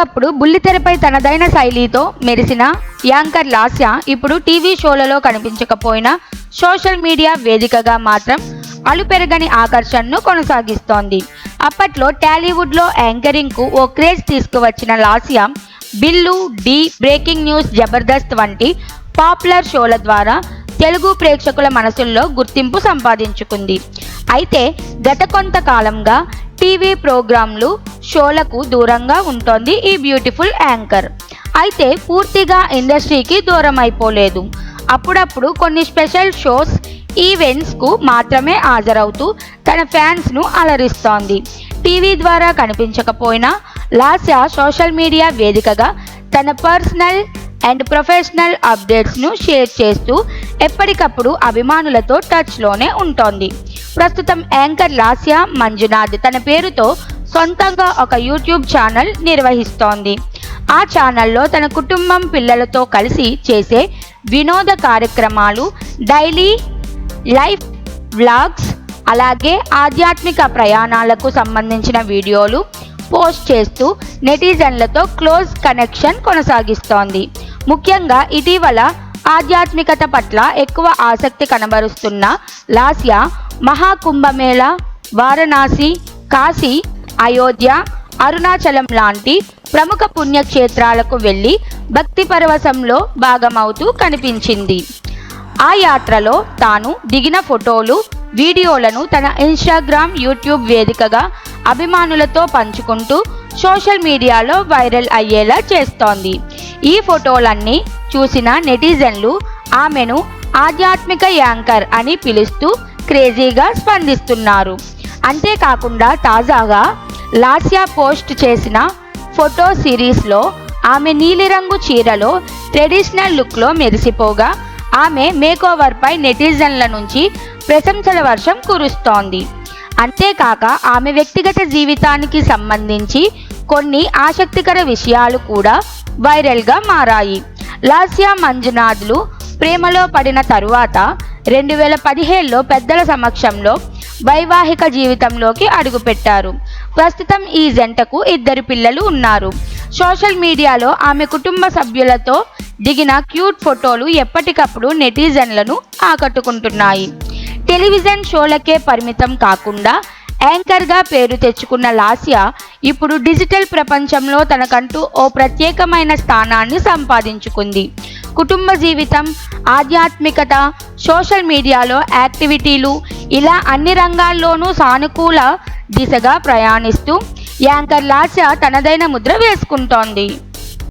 ఒకప్పుడు బుల్లితెరపై తనదైన శైలితో మెరిసిన యాంకర్ లాస్య ఇప్పుడు టీవీ షోలలో కనిపించకపోయినా సోషల్ మీడియా వేదికగా మాత్రం అలుపెరగని ఆకర్షణను కొనసాగిస్తోంది. అప్పట్లో టాలీవుడ్లో యాంకరింగ్కు ఓ క్రేజ్ తీసుకువచ్చిన లాస్య బిల్లు డి బ్రేకింగ్ న్యూస్ జబర్దస్త్ వంటి పాపులర్ షోల ద్వారా తెలుగు ప్రేక్షకుల మనసుల్లో గుర్తింపు సంపాదించుకుంది. అయితే గత కొంతకాలంగా టీవీ ప్రోగ్రాంలు షోలకు దూరంగా ఉంటోంది ఈ బ్యూటిఫుల్ యాంకర్. అయితే పూర్తిగా ఇండస్ట్రీకి దూరం అయిపోలేదు అప్పుడప్పుడు కొన్ని స్పెషల్ షోస్ ఈవెంట్స్కు మాత్రమే హాజరవుతూ తన ఫ్యాన్స్ను అలరిస్తోంది. టీవీ ద్వారా కనిపించకపోయినా లాస్యా సోషల్ మీడియా వేదికగా తన పర్సనల్ అండ్ ప్రొఫెషనల్ అప్డేట్స్ను షేర్ చేస్తూ ఎప్పటికప్పుడు అభిమానులతో టచ్లోనే ఉంటోంది. ప్రస్తుతం యాంకర్ లాస్య మంజునాథ్ తన పేరుతో సొంతంగా ఒక యూట్యూబ్ ఛానల్ నిర్వహిస్తోంది. ఆ ఛానల్లో తన కుటుంబం పిల్లలతో కలిసి చేసే వినోద కార్యక్రమాలు డైలీ లైఫ్ వ్లాగ్స్ అలాగే ఆధ్యాత్మిక ప్రయాణాలకు సంబంధించిన వీడియోలు పోస్ట్ చేస్తూ నెటిజన్లతో క్లోజ్ కనెక్షన్ కొనసాగిస్తోంది. ముఖ్యంగా ఇటీవల ఆధ్యాత్మికత పట్ల ఎక్కువ ఆసక్తి కనబరుస్తున్న లాస్యా మహాకుంభమేళ వారణాసి కాశీ అయోధ్య అరుణాచలం లాంటి ప్రముఖ పుణ్యక్షేత్రాలకు వెళ్ళి భక్తి పరవశంలో భాగమవుతూ కనిపించింది. ఆ యాత్రలో తాను దిగిన ఫోటోలు వీడియోలను తన ఇన్స్టాగ్రామ్ యూట్యూబ్ వేదికగా అభిమానులతో పంచుకుంటూ సోషల్ మీడియాలో వైరల్ అయ్యేలా చేస్తోంది. ఈ ఫోటోలన్నీ చూసిన నెటిజన్లు ఆమెను ఆధ్యాత్మిక యాంకర్ అని పిలుస్తూ క్రేజీగా స్పందిస్తున్నారు. అంతేకాకుండా తాజాగా లాస్యా పోస్ట్ చేసిన ఫోటో సిరీస్లో ఆమె నీలిరంగు చీరలో ట్రెడిషనల్ లుక్లో మెరిసిపోగా ఆమె మేకోవర్పై నెటిజన్ల నుంచి ప్రశంసల వర్షం కురుస్తోంది. అంతేకాక ఆమె వ్యక్తిగత జీవితానికి సంబంధించి కొన్ని ఆసక్తికర విషయాలు కూడా వైరల్గా మారాయి. లాస్యా మంజునాథ్లు ప్రేమలో పడిన తరువాత రెండు వేల పదిహేడులో పెద్దల సమక్షంలో వైవాహిక జీవితంలోకి అడుగుపెట్టారు. ప్రస్తుతం ఈ జంటకు ఇద్దరు పిల్లలు ఉన్నారు. సోషల్ మీడియాలో ఆమె కుటుంబ సభ్యులతో దిగిన క్యూట్ ఫోటోలు ఎప్పటికప్పుడు నెటిజన్లను ఆకట్టుకుంటున్నాయి. టెలివిజన్ షోలకే పరిమితం కాకుండా యాంకర్గా పేరు తెచ్చుకున్న లాస్యా ఇప్పుడు డిజిటల్ ప్రపంచంలో తనకంటూ ఓ ప్రత్యేకమైన స్థానాన్ని సంపాదించుకుంది. కుటుంబ జీవితం ఆధ్యాత్మికత సోషల్ మీడియాలో యాక్టివిటీలు ఇలా అన్ని రంగాల్లోనూ సానుకూల దిశగా ప్రయాణిస్తూ యాంకర్ లాస్య తనదైన ముద్ర వేసుకుంటోంది.